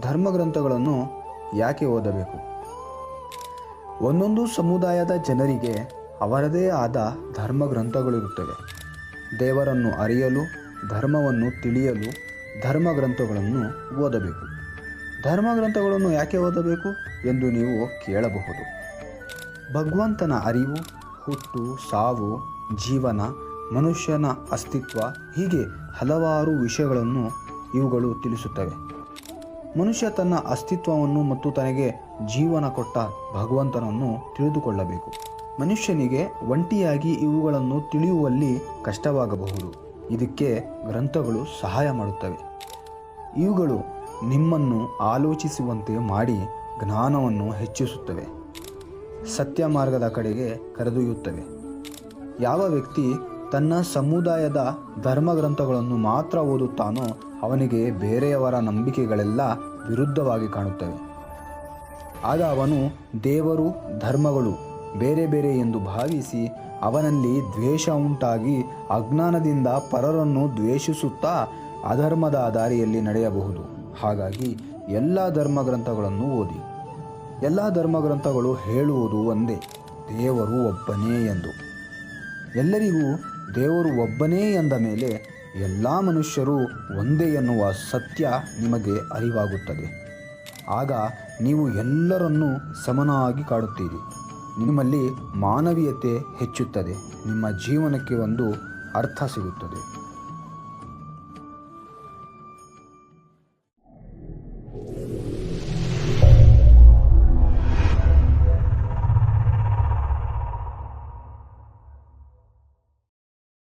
ಧರ್ಮಗ್ರಂಥಗಳನ್ನು ಯಾಕೆ ಓದಬೇಕು? ಒಂದೊಂದು ಸಮುದಾಯದ ಜನರಿಗೆ ಅವರದೇ ಆದ ಧರ್ಮಗ್ರಂಥಗಳಿರುತ್ತವೆ. ದೇವರನ್ನು ಅರಿಯಲು, ಧರ್ಮವನ್ನು ತಿಳಿಯಲು ಧರ್ಮಗ್ರಂಥಗಳನ್ನು ಓದಬೇಕು. ಧರ್ಮಗ್ರಂಥಗಳನ್ನು ಯಾಕೆ ಓದಬೇಕು ಎಂದು ನೀವು ಕೇಳಬಹುದು. ಭಗವಂತನ ಅರಿವು, ಹುಟ್ಟು, ಸಾವು, ಜೀವನ, ಮನುಷ್ಯನ ಅಸ್ತಿತ್ವ ಹೀಗೆ ಹಲವಾರು ವಿಷಯಗಳನ್ನು ಇವುಗಳು ತಿಳಿಸುತ್ತವೆ. ಮನುಷ್ಯ ತನ್ನ ಅಸ್ತಿತ್ವವನ್ನು ಮತ್ತು ತನಗೆ ಜೀವನ ಕೊಟ್ಟ ಭಗವಂತನನ್ನು ತಿಳಿದುಕೊಳ್ಳಬೇಕು. ಮನುಷ್ಯನಿಗೆ ಒಂಟಿಯಾಗಿ ಇವುಗಳನ್ನು ತಿಳಿಯುವಲ್ಲಿ ಕಷ್ಟವಾಗಬಹುದು. ಇದಕ್ಕೆ ಗ್ರಂಥಗಳು ಸಹಾಯ ಮಾಡುತ್ತವೆ. ಇವುಗಳು ನಿಮ್ಮನ್ನು ಆಲೋಚಿಸುವಂತೆ ಮಾಡಿ ಜ್ಞಾನವನ್ನು ಹೆಚ್ಚಿಸುತ್ತವೆ. ಸತ್ಯ ಮಾರ್ಗದ ಕಡೆಗೆ ಕರೆದೊಯ್ಯುತ್ತವೆ. ಯಾವ ವ್ಯಕ್ತಿ ತನ್ನ ಸಮುದಾಯದ ಧರ್ಮಗ್ರಂಥಗಳನ್ನು ಮಾತ್ರ ಓದುತ್ತಾನೋ ಅವನಿಗೆ ಬೇರೆಯವರ ನಂಬಿಕೆಗಳೆಲ್ಲ ವಿರುದ್ಧವಾಗಿ ಕಾಣುತ್ತವೆ. ಆಗ ಅವನು ದೇವರು, ಧರ್ಮಗಳು ಬೇರೆ ಬೇರೆ ಎಂದು ಭಾವಿಸಿ ಅವನಲ್ಲಿ ದ್ವೇಷ ಉಂಟಾಗಿ ಅಜ್ಞಾನದಿಂದ ಪರರನ್ನು ದ್ವೇಷಿಸುತ್ತಾ ಅಧರ್ಮದ ದಾರಿಯಲ್ಲಿ ನಡೆಯಬಹುದು. ಹಾಗಾಗಿ ಎಲ್ಲ ಧರ್ಮಗ್ರಂಥಗಳನ್ನು ಓದಿ. ಎಲ್ಲ ಧರ್ಮಗ್ರಂಥಗಳು ಹೇಳುವುದು ಒಂದೇ, ದೇವರು ಒಬ್ಬನೇ ಎಂದು. ಎಲ್ಲರಿಗೂ ದೇವರು ಒಬ್ಬನೇ ಎಂದ ಮೇಲೆ ಎಲ್ಲ ಮನುಷ್ಯರು ಒಂದೇ ಎನ್ನುವ ಸತ್ಯ ನಿಮಗೆ ಅರಿವಾಗುತ್ತದೆ. ಆಗ ನೀವು ಎಲ್ಲರನ್ನೂ ಸಮನಾಗಿ ಕಾಡುತ್ತೀರಿ. ನಿಮ್ಮಲ್ಲಿ ಮಾನವೀಯತೆ ಹೆಚ್ಚುತ್ತದೆ. ನಿಮ್ಮ ಜೀವನಕ್ಕೆ ಒಂದು ಅರ್ಥ ಸಿಗುತ್ತದೆ.